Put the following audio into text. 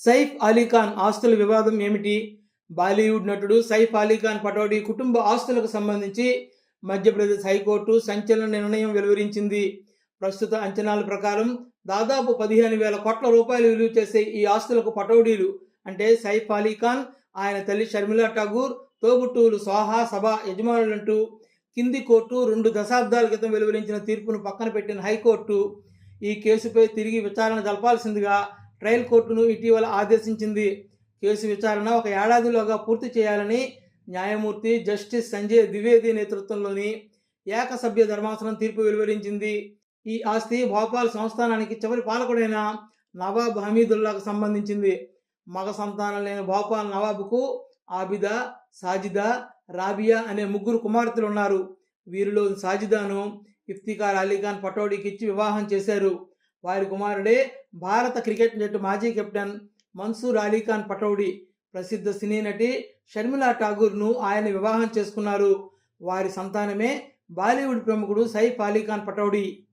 సైఫ్ అలీఖాన్ ఆస్తుల వివాదం ఏమిటి? బాలీవుడ్ నటుడు సైఫ్ అలీఖాన్ పటౌడీ కుటుంబ ఆస్తులకు సంబంధించి మధ్యప్రదేశ్ హైకోర్టు సంచలన నిర్ణయం వెలువరించింది. ప్రస్తుత అంచనాల ప్రకారం దాదాపు పదిహేను వేల కోట్ల రూపాయలు విలువ చేసే ఈ ఆస్తులకు పటౌడీలు అంటే సైఫ్ అలీఖాన్ ఆయన తల్లి షర్మిలా ఠాగూర్ తోబుట్టువులు సోహా సభ యజమానులంటూ కింది కోర్టు రెండు దశాబ్దాల క్రితం వెలువరించిన తీర్పును పక్కన పెట్టిన హైకోర్టు ఈ కేసుపై తిరిగి విచారణ జరపాల్సిందిగా ట్రయల్ కోర్టును ఇటీవల ఆదేశించింది. కేసు విచారణ ఒక ఏడాదిలోగా పూర్తి చేయాలని న్యాయమూర్తి జస్టిస్ సంజయ్ ద్వివేది నేతృత్వంలోని ఏకసభ్య ధర్మాసనం తీర్పు వెలువరించింది. ఈ ఆస్తి భోపాల్ సంస్థానానికి చివరి పాలకుడైన నవాబ్ హమీదుల్లాకు సంబంధించింది. మగ సంతానం లేని భోపాల్ నవాబుకు ఆబిదా సాజిదా రాబియా అనే ముగ్గురు కుమార్తెలు ఉన్నారు వీరిలో సాజిదాను ఇఫ్తికార్ అలీఖాన్ పటౌడీకి ఇచ్చి వివాహం చేశారు. వారి కుమారుడే భారత క్రికెట్ జట్టు మాజీ కెప్టెన్ మన్సూర్ అలీఖాన్ పటౌడీ. ప్రసిద్ధ సినీ నటి షర్మిలా ఠాగూర్ను ఆయన వివాహం చేసుకున్నారు. వారి సంతానమే బాలీవుడ్ ప్రముఖుడు సైఫ్ అలీఖాన్ పటౌడీ.